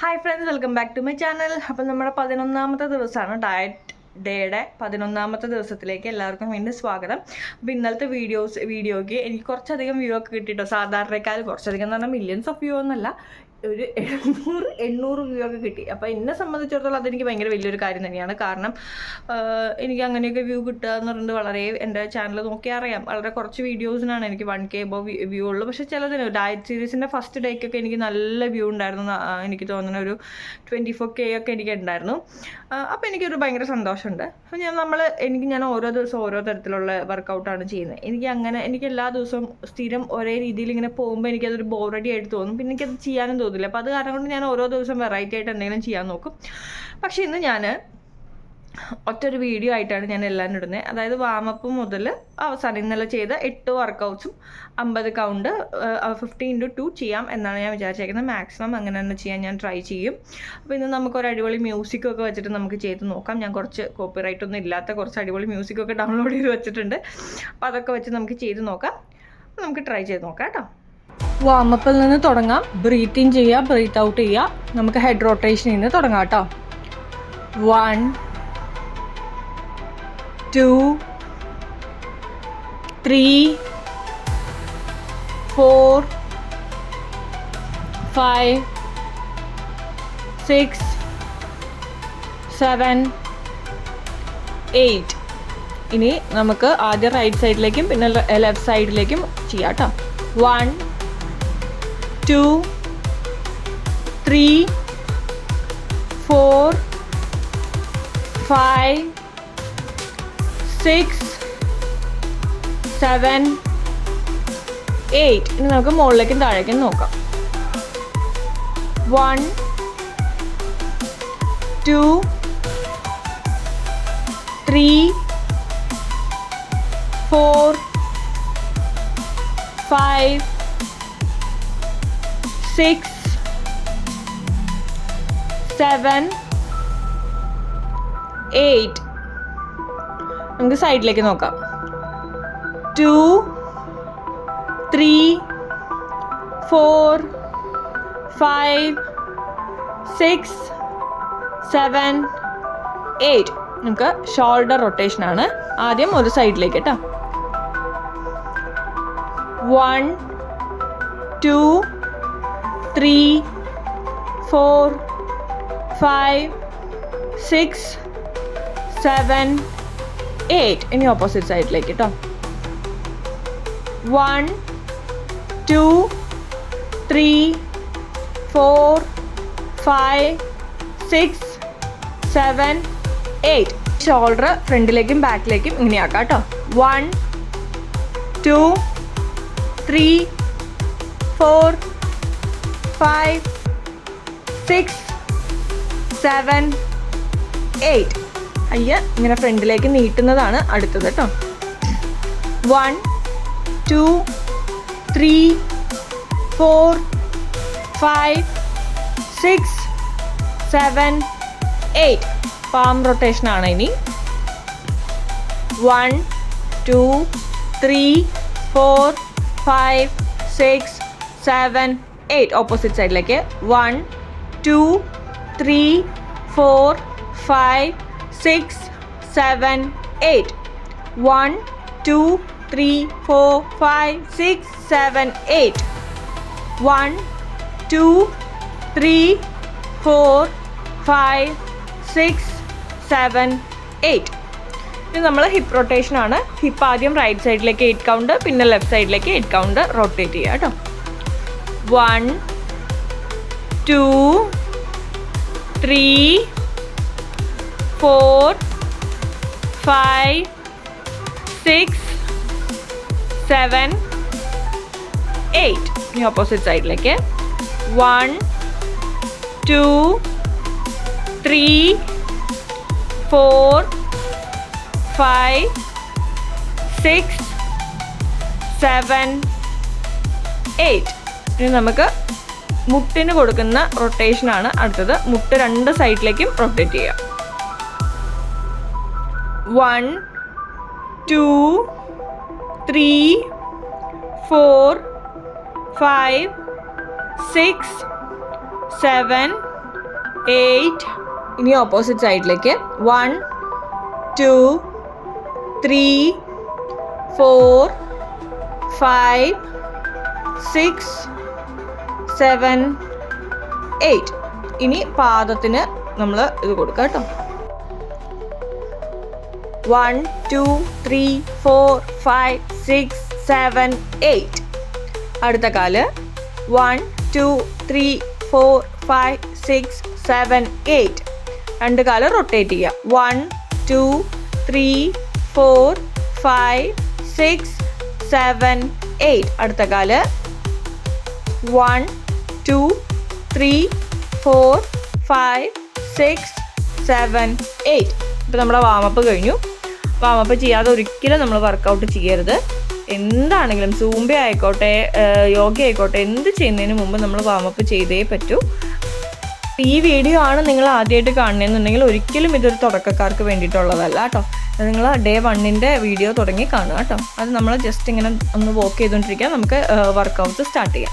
Hi friends welcome back to my channel അപ്പം നമ്മുടെ പതിനൊന്നാമത്തെ ദിവസമാണ് ഡയറ്റ് ഡേയുടെ പതിനൊന്നാമത്തെ ദിവസത്തിലേക്ക് എല്ലാവർക്കും വീണ്ടും സ്വാഗതം. അപ്പോൾ ഇന്നലത്തെ വീഡിയോസ് വീഡിയോയ്ക്ക് എനിക്ക് കുറച്ചധികം വ്യൂ ഒക്കെ കിട്ടിയിട്ടോ? സാധാരണക്കാർ കുറച്ചധികം എന്ന് പറഞ്ഞാൽ മില്യൺസ് ഓഫ് വ്യൂ ഒന്നല്ല ഒരു എഴുന്നൂറ് എണ്ണൂറ് വ്യൂ ഒക്കെ കിട്ടി. അപ്പോൾ എന്നെ സംബന്ധിച്ചിടത്തോളം അതെനിക്ക് ഭയങ്കര വലിയൊരു കാര്യം തന്നെയാണ്. കാരണം എനിക്ക് അങ്ങനെയൊക്കെ വ്യൂ കിട്ടുക എന്ന് പറയുന്നത് വളരെ എന്റെ ചാനൽ നോക്കിയാൽ അറിയാം വളരെ കുറച്ച് വീഡിയോസിനാണ് എനിക്ക് വൺ കെ എബോ വ്യൂ ഉള്ളൂ. പക്ഷേ ചിലതിന് ഡയറ്റ് സീരീസിന്റെ ഫസ്റ്റ് ഡേക്കൊക്കെ എനിക്ക് നല്ല വ്യൂ ഉണ്ടായിരുന്നു എനിക്ക് തോന്നുന്ന ഒരു ട്വന്റി ഫോർ കെ ഒക്കെ എനിക്ക് ഉണ്ടായിരുന്നു. അപ്പോൾ എനിക്കൊരു ഭയങ്കര സന്തോഷമുണ്ട്. അപ്പോൾ ഞാൻ നമ്മൾ എനിക്ക് ഞാൻ ഓരോ ദിവസവും ഓരോ തരത്തിലുള്ള വർക്കൗട്ടാണ് ചെയ്യുന്നത്. എനിക്ക് അങ്ങനെ എനിക്ക് എല്ലാ ദിവസവും സ്ഥിരം ഒരേ രീതിയിൽ ഇങ്ങനെ പോകുമ്പോൾ എനിക്കതൊരു ബോറടി ആയിട്ട് തോന്നും. പിന്നെ എനിക്കത് ചെയ്യാനും തോന്നില്ല അപ്പോൾ അത് കാരണം കൊണ്ട് ഞാൻ ഓരോ ദിവസം വെറൈറ്റി ആയിട്ട് എന്തെങ്കിലും ചെയ്യാൻ നോക്കും. പക്ഷേ ഇന്ന് ഞാൻ ഒറ്റൊരു വീഡിയോ ആയിട്ടാണ് ഞാൻ എല്ലാം ഇടുന്നത് അതായത് വാമപ്പ് മുതൽ അവസാനം ഇന്നലെ ചെയ്ത എട്ട് വർക്കൗട്ട്സും അമ്പത് കൗണ്ട് ഫിഫ്റ്റി ഇന്റു ടു ചെയ്യാം എന്നാണ് ഞാൻ വിചാരിച്ചേക്കുന്നത്. മാക്സിമം അങ്ങനെ തന്നെ ചെയ്യാൻ ഞാൻ ട്രൈ ചെയ്യും. അപ്പോൾ ഇന്ന് നമുക്ക് ഒരു അടിപൊളി മ്യൂസിക് ഒക്കെ വെച്ചിട്ട് നമുക്ക് ചെയ്ത് നോക്കാം. ഞാൻ കുറച്ച് കോപ്പിറൈറ്റ് ഒന്നും ഇല്ലാത്ത കുറച്ച് അടിപൊളി മ്യൂസിക് ഒക്കെ ഡൗൺലോഡ് ചെയ്ത് വെച്ചിട്ടുണ്ട്. അപ്പോൾ അതൊക്കെ വെച്ച് നമുക്ക് ചെയ്ത് നോക്കാം. നമുക്ക് ട്രൈ ചെയ്ത് നോക്കാം കേട്ടോ. വാമപ്പിൽ നിന്ന് തുടങ്ങാം. ബ്രീത്ത് ഇൻ ചെയ്യുക ബ്രീത്ത് ഔട്ട് ചെയ്യുക. നമുക്ക് ഹെഡ് റൊട്ടേഷനിൽ നിന്ന് തുടങ്ങാം കേട്ടോ. One two three four five six seven eight ഇനി നമുക്ക് ആദ്യം റൈറ്റ് സൈഡിലേക്കും പിന്നെ ലെഫ്റ്റ് സൈഡിലേക്കും ചെയ്യാം കേട്ടോ. One two three four five six seven eight. ഇനി നമുക്ക് മുകളിലേക്കും താഴേക്കും നോക്കാം. One two three four five six seven eight നമുക്ക് സൈഡിലേക്ക് നോക്കാം. Two three four five six seven eight നമുക്ക് ഷോൾഡർ റൊട്ടേഷൻ ആണ് ആദ്യം ഒരു സൈഡിലേക്ക് കേട്ടോ one two three four five six seven eight ഇനി ഓപ്പോസിറ്റ് സൈഡിലേക്ക് കേട്ടോ one two three four five six seven eight shoulder ഫ്രണ്ടിലേക്കും ബാക്കിലേക്കും ഇങ്ങനെയാക്കാം കേട്ടോ one two three four five six seven eight അയ്യ ഇങ്ങനെ ഫ്രണ്ടിലേക്ക് നീട്ടുന്നതാണ് അടുത്തത് കേട്ടോ. One two three four five six seven eight palm rotation ആണ് ഇനി. One two three four five six seven eight opposite സൈഡിലേക്ക്. One two three four five six seven eight. One two three four five six seven eight. One two three four five six seven eight. ഇത് നമ്മൾ hip rotation ആണ് hip ആദ്യം right സൈഡിലേക്ക് eight count പിന്നെ left സൈഡിലേക്ക് eight count rotate ചെയ്യുക കേട്ടോ. one, two, three, four, five, six, seven, eight. The opposite side like it. One, two, three, four, five, six, seven, eight. ഇനി നമുക്ക് മുട്ടിന് കൊടുക്കുന്ന റൊട്ടേഷനാണ് അടുത്തത്. മുട്ട് രണ്ട് സൈഡിലേക്കും റൊട്ടേറ്റ് ചെയ്യാം. One two three four five six seven eight ഇനി ഓപ്പോസിറ്റ് സൈഡിലേക്ക് one two three four five six seven eight ഇനി പാദത്തിന് നമ്മൾ ഇത് കൊടുക്കുക കേട്ടോ. One two three four five six seven eight അടുത്ത കാൽ. One two three four five six seven eight രണ്ട് കാൽ റൊട്ടേറ്റ് ചെയ്യുക one two three four five six seven eight അടുത്ത കാൽ. One two three four five six seven eight ഇപ്പോൾ നമ്മുടെ warm up കഴിഞ്ഞു. വാമപ്പ് ചെയ്യാതെ ഒരിക്കലും നമ്മൾ വർക്കൗട്ട് ചെയ്യരുത്. എന്താണെങ്കിലും സൂമ്പ ആയിക്കോട്ടെ യോഗ ആയിക്കോട്ടെ എന്ത് ചെയ്യുന്നതിന് മുമ്പ് നമ്മൾ വാമപ്പ് ചെയ്തേ പറ്റൂ. ഈ വീഡിയോ ആണ് നിങ്ങൾ ആദ്യമായിട്ട് കാണുന്നതെന്നുണ്ടെങ്കിൽ ഒരിക്കലും ഇതൊരു തുടക്കക്കാർക്ക് വേണ്ടിയിട്ടുള്ളതല്ല കേട്ടോ. നിങ്ങൾ ഡേ വണ്ണിന്റെ വീഡിയോ തുടങ്ങി കാണുക കേട്ടോ. അത് നമ്മൾ ജസ്റ്റ് ഇങ്ങനെ ഒന്ന് വോക്ക് ചെയ്തുകൊണ്ടിരിക്കുക. നമുക്ക് വർക്കൗട്ട് സ്റ്റാർട്ട് ചെയ്യാം.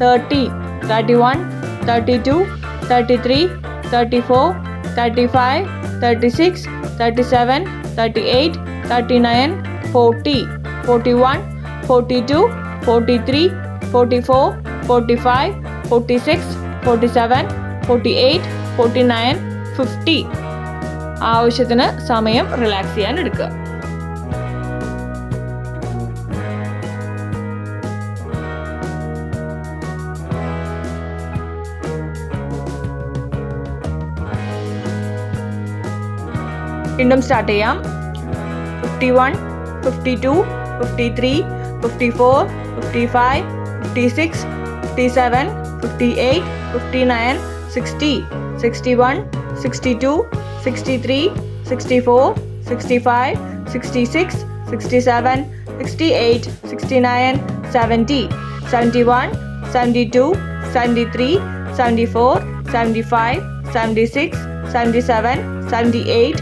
Thirty thirty one thirty two thirty three thirty four thirty five thirty six thirty seven thirty eight thirty nine forty forty one forty two forty three forty four forty five forty six forty seven forty eight forty nine fifty ആവശ്യത്തിന് സമയം relax ചെയ്യാൻ എടുക്കുക. വീണ്ടും start ചെയ്യാം fifty one fifty two fifty three fifty four fifty five fifty six fifty seven fifty eight fifty nine sixty sixty one sixty two sixty three sixty four sixty five sixty six sixty seven sixty eight sixty nine seventy seventy one seventy two seventy three seventy four seventy five seventy six seventy seven seventy eight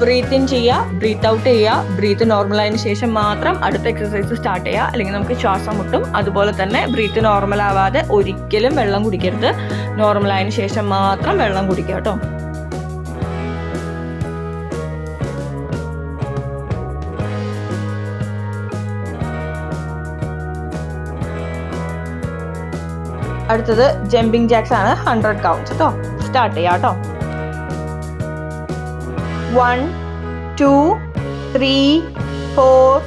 Breathe in ചെയ്യുക breathe out ചെയ്യുക breath normal ആയതിനു ശേഷം മാത്രം അടുത്ത exercise start ചെയ്യുക അല്ലെങ്കിൽ നമുക്ക് ശ്വാസം മുട്ടും. അതുപോലെ തന്നെ ബ്രീത്ത് നോർമൽ ആവാതെ ഒരിക്കലും വെള്ളം കുടിക്കരുത്. നോർമൽ ആയതിനു ശേഷം മാത്രം വെള്ളം കുടിക്കുക കേട്ടോ. അടുത്തത് ജമ്പിങ് ജാക്സ് ആണ് ഹൺഡ്രഡ് കൗണ്ട്സ് കേട്ടോ സ്റ്റാർട്ട് ചെയ്യാം കേട്ടോ one, two, three, four,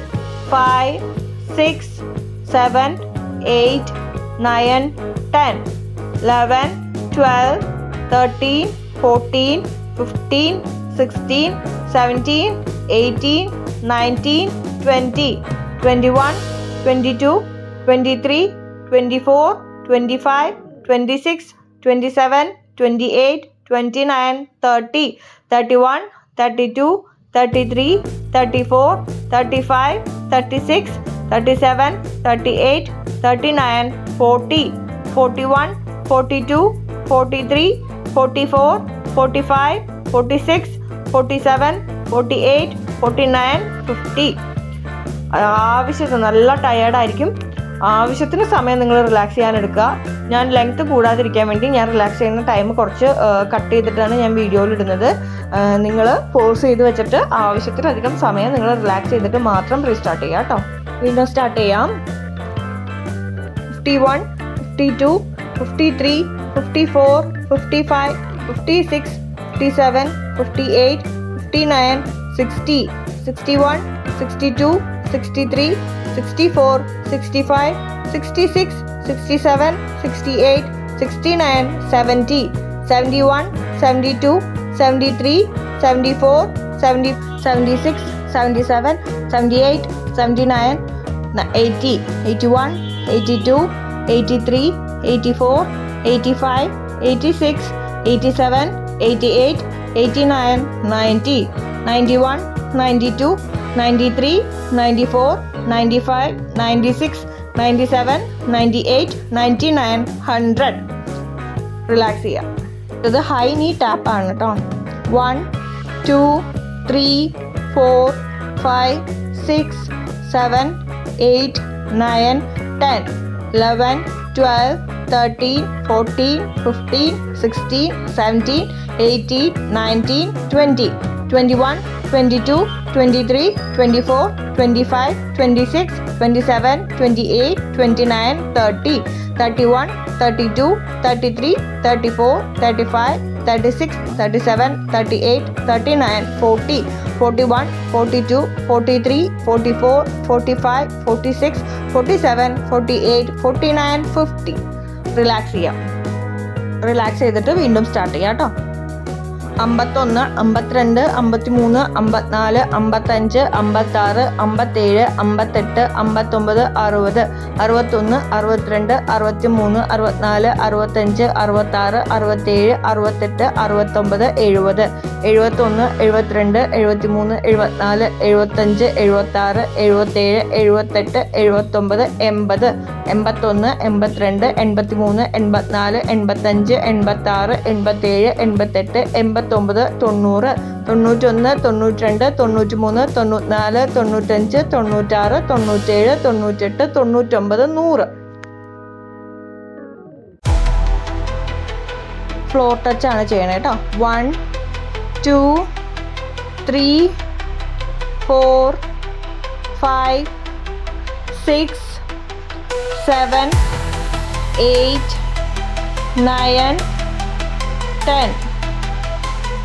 five, six, seven, eight, nine, ten, eleven, twelve, thirteen, fourteen, fifteen, sixteen, seventeen, eighteen, nineteen, twenty, twenty-one, twenty-two, twenty-three, twenty-four, twenty-five, twenty-six, twenty-seven, twenty-eight, 29 30 31 thirty two thirty three thirty four thirty five thirty six thirty seven thirty eight thirty nine forty forty one forty two forty three forty four forty five forty six forty seven forty eight forty nine fifty ആവശ്യത്തിന് നല്ല ടയേർഡായിരിക്കും ആവശ്യത്തിന് സമയം നിങ്ങൾ relax ചെയ്യാൻ എടുക്കുക ഞാൻ length കൂടാതിരിക്കാൻ വേണ്ടി ഞാൻ റിലാക്സ് ചെയ്യുന്ന ടൈം കുറച്ച് കട്ട് ചെയ്തിട്ടാണ് ഞാൻ വീഡിയോയിൽ ഇടുന്നത്. നിങ്ങൾ പോസ് ചെയ്ത് വെച്ചിട്ട് ആവശ്യത്തിലധികം സമയം നിങ്ങൾ റിലാക്സ് ചെയ്തിട്ട് മാത്രം റീസ്റ്റാർട്ട് ചെയ്യുക കേട്ടോ. വീണ്ടും സ്റ്റാർട്ട് ചെയ്യാം. Fifty one fifty two fifty three fifty four fifty five fifty six fifty seven fifty eight fifty nine sixty sixty one sixty two sixty three 64, 65, 66, 67, 68, 69, 70, 71, 72, 73, 74, 70, 76, 77, 78, 79, 80, 81, 82, 83, 84, 85, 86, 87, 88, 89, 90, 91, 92, one eighty two eighty three eighty four eighty five eighty six eighty seven eighty eight eighty nine ninety ninety one ninety two ninety three ninety four ninety five ninety six ninety seven ninety eight ninety nine hundred relax ചെയ്യാം ഇത് high നീ tap ആണ് കേട്ടോ one two three four five six seven eight nine ten eleven twelve thirteen fourteen fifteen sixteen seventeen eighteen nineteen twenty twenty one twenty two twenty three twenty four twenty five twenty six twenty seven twenty eight twenty nine thirty thirty one thirty two thirty three thirty four thirty five thirty six thirty seven thirty eight thirty nine forty forty one forty two forty three forty four forty five forty six forty seven forty eight forty nine fifty relax ചെയ്യാം relax ചെയ്തിട്ട് വീണ്ടും start ചെയ്യാം കേട്ടോ അമ്പത്തൊന്ന് അമ്പത്തിരണ്ട് അമ്പത്തിമൂന്ന് അമ്പത്തിനാല് അമ്പത്തഞ്ച് അമ്പത്താറ് അമ്പത്തേഴ് അമ്പത്തെട്ട് അമ്പത്തൊമ്പത് അറുപത് അറുപത്തൊന്ന് അറുപത്തിരണ്ട് അറുപത്തിമൂന്ന് അറുപത്തിനാല് അറുപത്തഞ്ച് അറുപത്താറ് അറുപത്തേഴ് അറുപത്തെട്ട് അറുപത്തൊമ്പത് എഴുപത്. എഴുപത്തൊന്ന് എഴുപത്തിരണ്ട് എഴുപത്തിമൂന്ന് എഴുപത്തിനാല് എഴുപത്തഞ്ച് എഴുപത്താറ് എഴുപത്തേഴ് എഴുപത്തെട്ട് എഴുപത്തൊമ്പത് എൺപത്. എൺപത്തൊന്ന് എൺപത്തിരണ്ട് എൺപത്തിമൂന്ന് എൺപത്തിനാല് എൺപത്തഞ്ച് എൺപത്താറ് എൺപത്തേഴ് എൺപത്തെട്ട് എൺപത്തൊമ്പത് തൊണ്ണൂറ് തൊണ്ണൂറ്റൊന്ന് തൊണ്ണൂറ്റിരണ്ട് തൊണ്ണൂറ്റിമൂന്ന് തൊണ്ണൂറ്റിനാല് തൊണ്ണൂറ്റഞ്ച് തൊണ്ണൂറ്റാറ് തൊണ്ണൂറ്റേഴ് തൊണ്ണൂറ്റെട്ട് തൊണ്ണൂറ്റൊമ്പത് നൂറ്. ഫ്ലോർ ടച്ച് ആണ് ചെയ്യണേ കേട്ടോ one two three four five six seven eight nine ten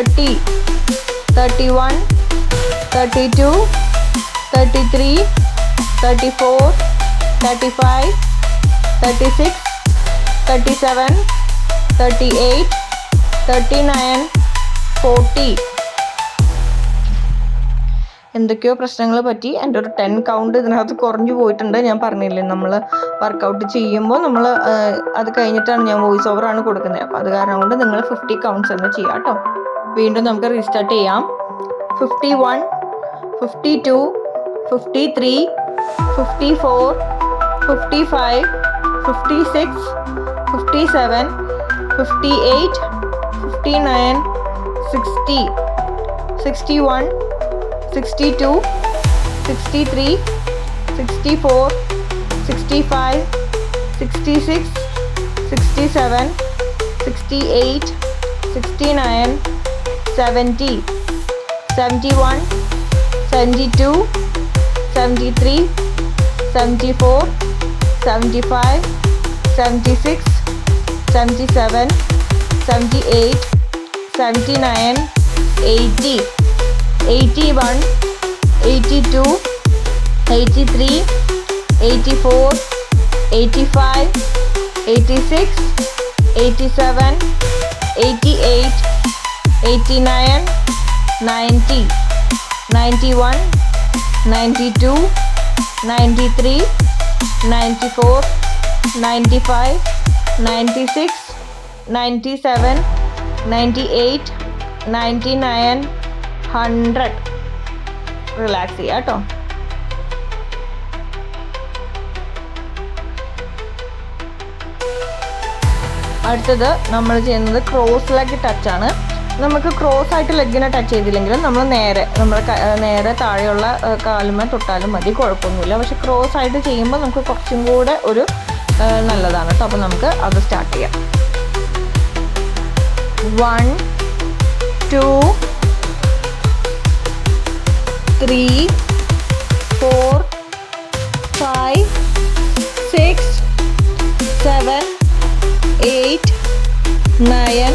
thirty thirty one thirty two thirty three thirty four thirty five thirty six thirty seven thirty eight thirty nine forty എന്തൊക്കെയോ പ്രശ്നങ്ങൾ പറ്റി. എന്റെ ഒരു ten count ഇതിനകത്ത് കുറഞ്ഞു പോയിട്ടുണ്ട്. ഞാൻ പറഞ്ഞില്ലേ നമ്മൾ വർക്കൗട്ട് ചെയ്യുമ്പോൾ നമ്മൾ അത് കഴിഞ്ഞിട്ടാണ് ഞാൻ വോയിസ് ഓവറാണ് കൊടുക്കുന്നത്. അപ്പോൾ അത് കാരണം കൊണ്ട് നിങ്ങൾ ഫിഫ്റ്റി കൗണ്ട്സ് തന്നെ ചെയ്യാം കേട്ടോ. വീണ്ടും നമുക്ക് റീസ്റ്റാർട്ട് ചെയ്യാം fifty one fifty two fifty three fifty four fifty five fifty six fifty seven fifty eight fifty nine sixty sixty one sixty two sixty three sixty four sixty five sixty six sixty seven sixty eight sixty nine 70, 71, 72, 73, 74, 75, 76, 77, 78, 79, 80, 81, 82, 83, 84, 85, 86, 87, 88, eighty nine ninety ninety one ninety two ninety three ninety four ninety five ninety six ninety seven ninety eight ninety nine hundred relax ചെയ്യാം കേട്ടോ. അടുത്തത് നമ്മൾ ചെയ്യുന്നത് cross leg ടച്ചാണ് നമുക്ക് cross ആയിട്ട് ലെഗിനെ touch ചെയ്തില്ലെങ്കിലും നമ്മൾ നേരെ നമ്മൾ നേരെ താഴെയുള്ള കാലുമേ തൊട്ടാലും മതി കുഴപ്പമൊന്നുമില്ല. പക്ഷെ ക്രോസ് ആയിട്ട് ചെയ്യുമ്പോൾ നമുക്ക് കുറച്ചും കൂടെ ഒരു നല്ലതാണ് കേട്ടോ അപ്പോൾ നമുക്ക് അത് സ്റ്റാർട്ട് ചെയ്യാം. One two three four five six seven eight nine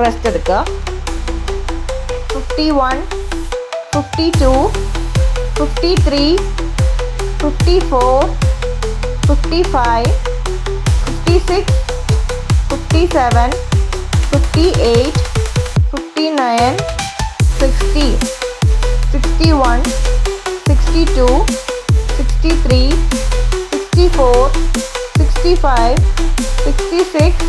rest എടുക്കുക fifty one fifty two fifty three fifty four fifty five fifty six fifty seven fifty eight fifty nine sixty sixty one sixty two sixty three sixty four sixty five sixty six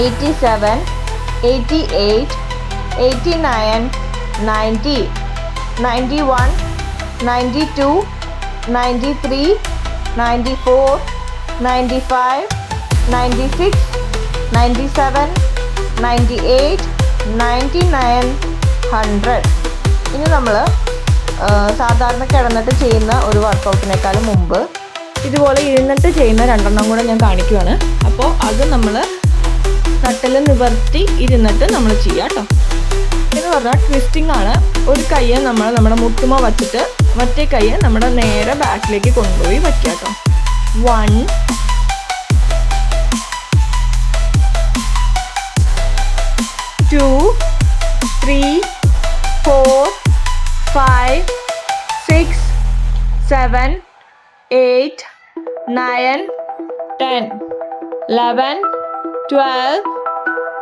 eight seven eighty eight eighty nine ninety ninety one ninety two ninety three ninety four ninety five ninety six ninety seven ninety eight ninety nine hundred ഇനി നമ്മൾ സാധാരണ കിടന്നിട്ട് ചെയ്യുന്ന ഒരു വർക്കൗട്ടിനേക്കാളും മുമ്പ് ഇതുപോലെ ഇരുന്നിട്ട് ചെയ്യുന്ന രണ്ടെണ്ണം കൂടെ ഞാൻ കാണിക്കുവാണ്. അപ്പോൾ അത് നമ്മൾ നട്ടിൽ നിവർത്തി ഇരുന്നിട്ട് നമ്മൾ ചെയ്യാം കേട്ടോ എന്ന് പറഞ്ഞാൽ ട്വിസ്റ്റിംഗ് ആണ്. ഒരു കയ്യെ നമ്മൾ നമ്മുടെ മുട്ടുമ വച്ചിട്ട് മറ്റേ കയ്യെ നമ്മുടെ നേരെ ബാക്കിലേക്ക് കൊണ്ടുപോയി വയ്ക്കുക കേട്ടോ one two three four five six seven eight nine ten eleven twelve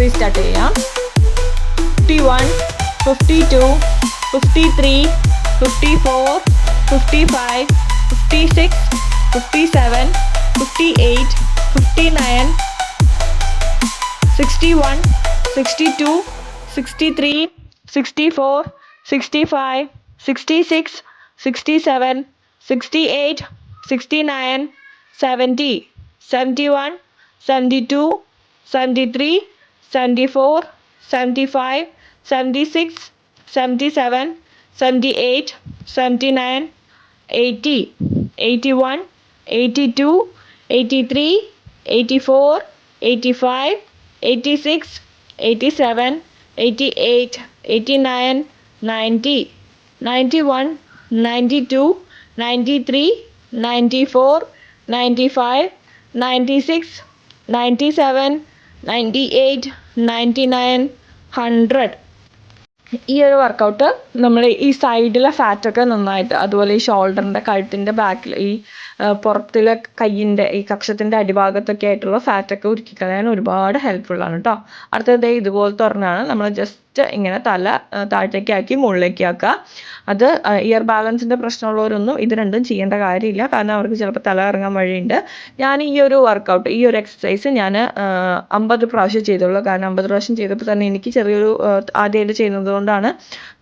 fifty relax ചെയ്യാം റീസ്റ്റാർട്ട് ചെയ്യാം fifty one fifty two fifty three fifty four fifty five fifty six fifty seven fifty eight fifty nine sixty one sixty two sixty three sixty four sixty five sixty six sixty seven sixty eight sixty nine seventy seventy one seventy two seventy three 74, 75, 76, 77, 78, 79, 80, 81, 82, 83, 84, 85, 86, 87, 88, 89, 90, 91, 92, 93, 94, 95, 96, 97, 98, ninety nine hundred. ഈ ഒരു workout നമ്മൾ ഈ സൈഡിലെ ഫാറ്റൊക്കെ നന്നായിട്ട് അതുപോലെ ഈ ഷോൾഡറിന്റെ കഴുത്തിന്റെ ബാക്കിൽ ഈ പുറത്തിലെ കയ്യിന്റെ ഈ കക്ഷത്തിന്റെ അടിഭാഗത്തൊക്കെ ആയിട്ടുള്ള ഫാറ്റൊക്കെ ഉരുക്കി കളയാൻ ഒരുപാട് ഹെൽപ്ഫുള്ളാണ് കേട്ടോ അടുത്തത് ഇതുപോലത്തെ ഒരെണ്ണമാണ് നമ്മൾ ജസ്റ്റ് ഇങ്ങനെ തല താഴത്തേക്ക് ആക്കി മുകളിലേക്ക് ആക്കുക അത് ഇയർ ബാലൻസിന്റെ പ്രശ്നമുള്ളവരൊന്നും ഇത് രണ്ടും ചെയ്യേണ്ട കാര്യമില്ല. കാരണം അവർക്ക് ചിലപ്പോൾ തല ഇറങ്ങാൻ വഴിയുണ്ട്. ഞാൻ ഈ ഒരു വർക്കൗട്ട് ഈ ഒരു എക്സസൈസ് ഞാൻ അമ്പത് പ്രാവശ്യം ചെയ്തുള്ളൂ. കാരണം അമ്പത് പ്രാവശ്യം ചെയ്തപ്പോൾ തന്നെ എനിക്ക് ചെറിയൊരു ആദ്യമായിട്ട് ചെയ്യുന്നത് കൊണ്ടാണ്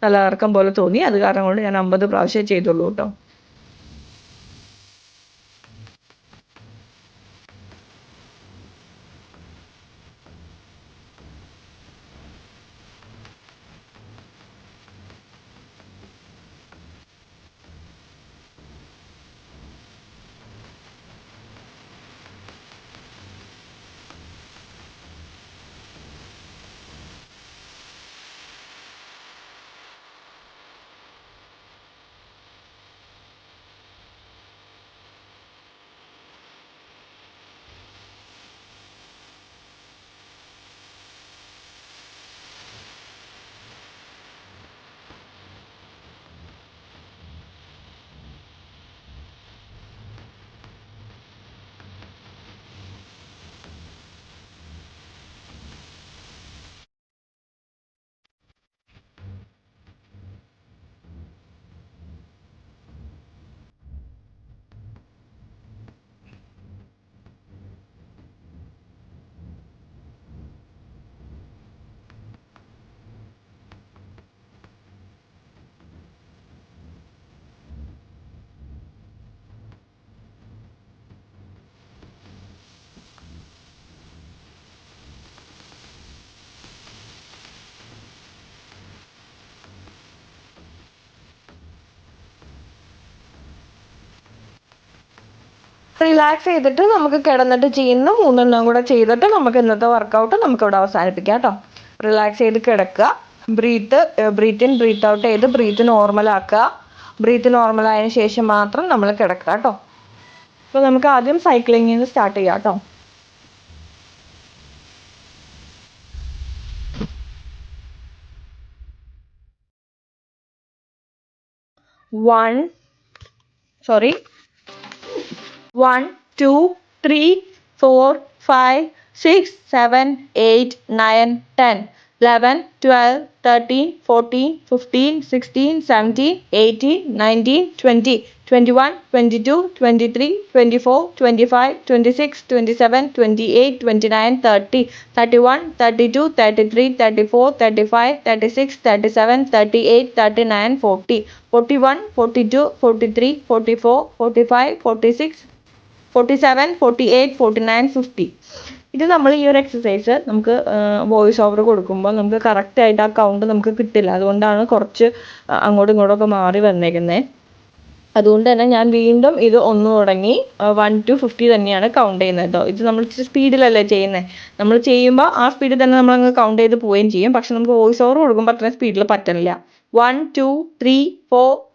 തല ഇറക്കം പോലെ തോന്നി. അത് കാരണം കൊണ്ട് ഞാൻ അമ്പത് പ്രാവശ്യം ചെയ്തുള്ളൂ കേട്ടോ റിലാക്സ് ചെയ്തിട്ട് നമുക്ക് കിടന്നിട്ട് ചെയ്യുന്ന മൂന്നെണ്ണം കൂടെ ചെയ്തിട്ട് നമുക്ക് ഇന്നത്തെ വർക്കൗട്ട് നമുക്കിവിടെ അവസാനിപ്പിക്കാം കേട്ടോ. റിലാക്സ് ചെയ്ത് കിടക്കുക. Breathe breathe in breathe out ചെയ്ത് ബ്രീത്ത് നോർമൽ ആക്കുക. ബ്രീത്ത് നോർമൽ ആയതിനു ശേഷം മാത്രം നമ്മൾ കിടക്കുക കേട്ടോ. അപ്പോൾ നമുക്ക് ആദ്യം സൈക്ലിങ്ങിൽ നിന്ന് സ്റ്റാർട്ട് ചെയ്യാം കേട്ടോ. One sorry one, two, three, four, five, six, seven, eight, nine, ten, eleven, twelve, thirteen, fourteen, fifteen, sixteen, seventeen, eighteen, nineteen, twenty, twenty-one, twenty-two, twenty-three, twenty-four, twenty-five, twenty-six, twenty-seven, twenty-eight, twenty-nine, thirty, thirty-one, thirty-two, thirty-three, thirty-four, thirty-five, thirty-six, thirty-seven, thirty-eight, thirty-nine, forty, forty-one, forty-two, forty-three, forty-four, forty-five, forty-six, forty seven forty eight forty nine fifty ഇത് നമ്മൾ ഈ ഒരു exercise നമുക്ക് voice over കൊടുക്കുമ്പോൾ നമുക്ക് കറക്റ്റായിട്ട് ആ count നമുക്ക് കിട്ടില്ല. അതുകൊണ്ടാണ് കുറച്ച് അങ്ങോട്ടും ഇങ്ങോട്ടൊക്കെ മാറി വന്നേക്കുന്നത് അതുകൊണ്ട് തന്നെ ഞാൻ വീണ്ടും ഇത് ഒന്ന് തുടങ്ങി. വൺ ടു ഫിഫ്റ്റി തന്നെയാണ് കൗണ്ട് ചെയ്യുന്നത് കേട്ടോ ഇത് നമ്മൾ ഇച്ചിരി സ്പീഡിലല്ലേ ചെയ്യുന്നത് നമ്മൾ ചെയ്യുമ്പോൾ ആ സ്പീഡിൽ തന്നെ നമ്മൾ അങ്ങ് കൗണ്ട് ചെയ്ത് പോവുകയും ചെയ്യും. പക്ഷെ നമുക്ക് വോയിസ് ഓവർ കൊടുക്കുമ്പോൾ അത്രയും സ്പീഡിൽ പറ്റണില്ല. One two three four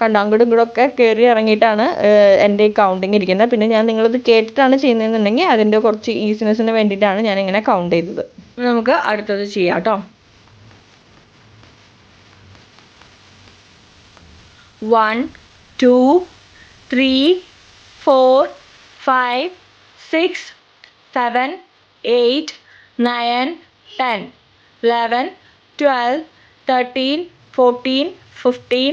കണ്ടോ അങ്ങോട്ടും ഇങ്ങോട്ടും ഒക്കെ കയറി ഇറങ്ങിയിട്ടാണ് എന്റെ ഈ കൗണ്ടിങ് ഇരിക്കുന്നത്. പിന്നെ ഞാൻ നിങ്ങളിത് കേട്ടിട്ടാണ് ചെയ്യുന്നതെന്നുണ്ടെങ്കിൽ അതിന്റെ കുറച്ച് ഈസിനെസ്സിന് വേണ്ടിയിട്ടാണ് ഞാൻ ഇങ്ങനെ കൗണ്ട് ചെയ്തത് നമുക്ക് അടുത്തത് ചെയ്യാം കേട്ടോ. One two three four five six seven eight nine ten eleven twelve thirteen fourteen fifteen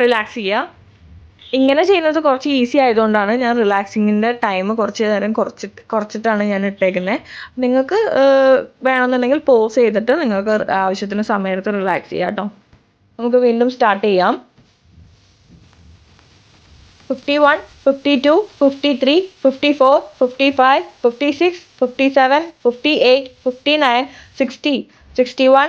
Relax ചെയ്യുക ഇങ്ങനെ ചെയ്യുന്നത് കുറച്ച് ഈസി ആയതുകൊണ്ടാണ് ഞാൻ റിലാക്സിങ്ങിന്റെ ടൈം കുറച്ച് നേരം കുറച്ചിട്ട് കുറച്ചിട്ടാണ് ഞാൻ ഇട്ടേക്കുന്നത് നിങ്ങൾക്ക് വേണമെന്നുണ്ടെങ്കിൽ പോസ് ചെയ്തിട്ട് നിങ്ങൾക്ക് ആവശ്യത്തിന് സമയത്ത് റിലാക്സ് ചെയ്യാം കേട്ടോ നമുക്ക് വീണ്ടും സ്റ്റാർട്ട് ചെയ്യാം. Fifty one fifty two fifty three fifty four fifty five fifty six fifty seven fifty eight fifty nine sixty sixty one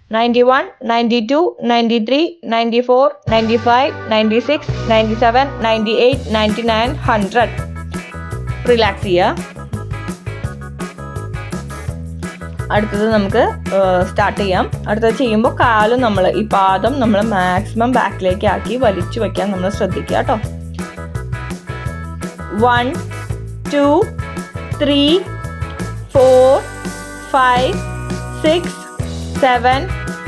ninety one ninety two ninety three ninety four ninety five ninety six ninety seven ninety eight ninety nine hundred. Relax ചെയ്യുക അടുത്തത് നമുക്ക് start ചെയ്യാം. അടുത്തത് ചെയ്യുമ്പോൾ കാലും നമ്മൾ ഈ പാദം നമ്മൾ മാക്സിമം ബാക്കിലേക്ക് ആക്കി വലിച്ചു വയ്ക്കാൻ നമ്മൾ ശ്രദ്ധിക്കുക കേട്ടോ. One two three four five six seven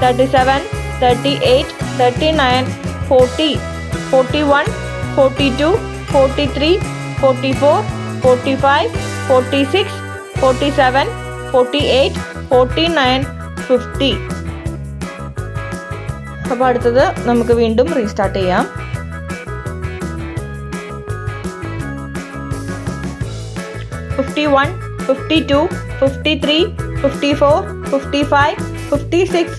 thirty one thirty two thirty three thirty four thirty five thirty six thirty seven thirty eight thirty nine forty forty one forty two forty three forty four forty five forty six forty seven forty eight forty nine fifty അപ്പോൾ അടുത്തത് നമുക്ക് വീണ്ടും restart ചെയ്യാം. Fifty one fifty two fifty three fifty four fifty five fifty six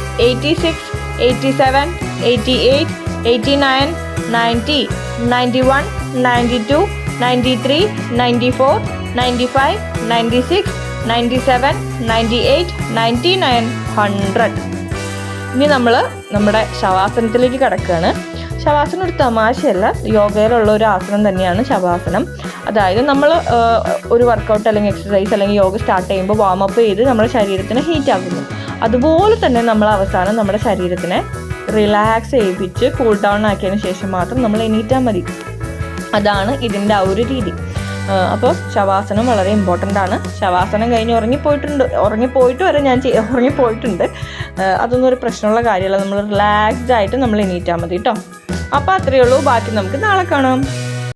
eight six eighty seven eighty eight eighty nine ninety ninety one ninety two ninety three ninety four ninety five ninety six ninety seven ninety eight ninety nine hundred ഇനി നമ്മൾ നമ്മുടെ ശവാസനത്തിലേക്ക് കിടക്കുകയാണ് ശവാസനം ഒരു തമാശയല്ല. യോഗയിലുള്ള ഒരു ആസനം തന്നെയാണ് ശവാസനം. അതായത് നമ്മൾ ഒരു വർക്കൗട്ട് അല്ലെങ്കിൽ എക്സസൈസ് അല്ലെങ്കിൽ യോഗ സ്റ്റാർട്ട് ചെയ്യുമ്പോൾ വാമപ്പ് ചെയ്ത് നമ്മുടെ ശരീരത്തിന് ഹീറ്റ് ആക്കുന്നു. അതുപോലെ തന്നെ നമ്മൾ അവസാനം നമ്മുടെ ശരീരത്തിനെ റിലാക്സ് ചെയ്യിപ്പിച്ച് കൂൾ ഡൗൺ ആക്കിയതിന് ശേഷം മാത്രം നമ്മൾ എണീറ്റാൽ മതി. അതാണ് ഇതിന്റെ ആ ഒരു രീതി. അപ്പോൾ ശവാസനം വളരെ ഇമ്പോർട്ടന്റ് ആണ്. ശവാസനം കഴിഞ്ഞ് ഉറങ്ങിപ്പോയിട്ടുണ്ട് ഉറങ്ങിപ്പോയിട്ട് വരെ ഞാൻ ഉറങ്ങിപ്പോയിട്ടുണ്ട്. അതൊന്നും ഒരു പ്രശ്നമുള്ള കാര്യമല്ല. നമ്മൾ റിലാക്സ്ഡ് ആയിട്ട് നമ്മൾ എണീറ്റാൽ മതി കേട്ടോ. അപ്പോൾ അത്രയേ ഉള്ളൂ. ബാക്കി നമുക്ക് നാളെ കാണാം.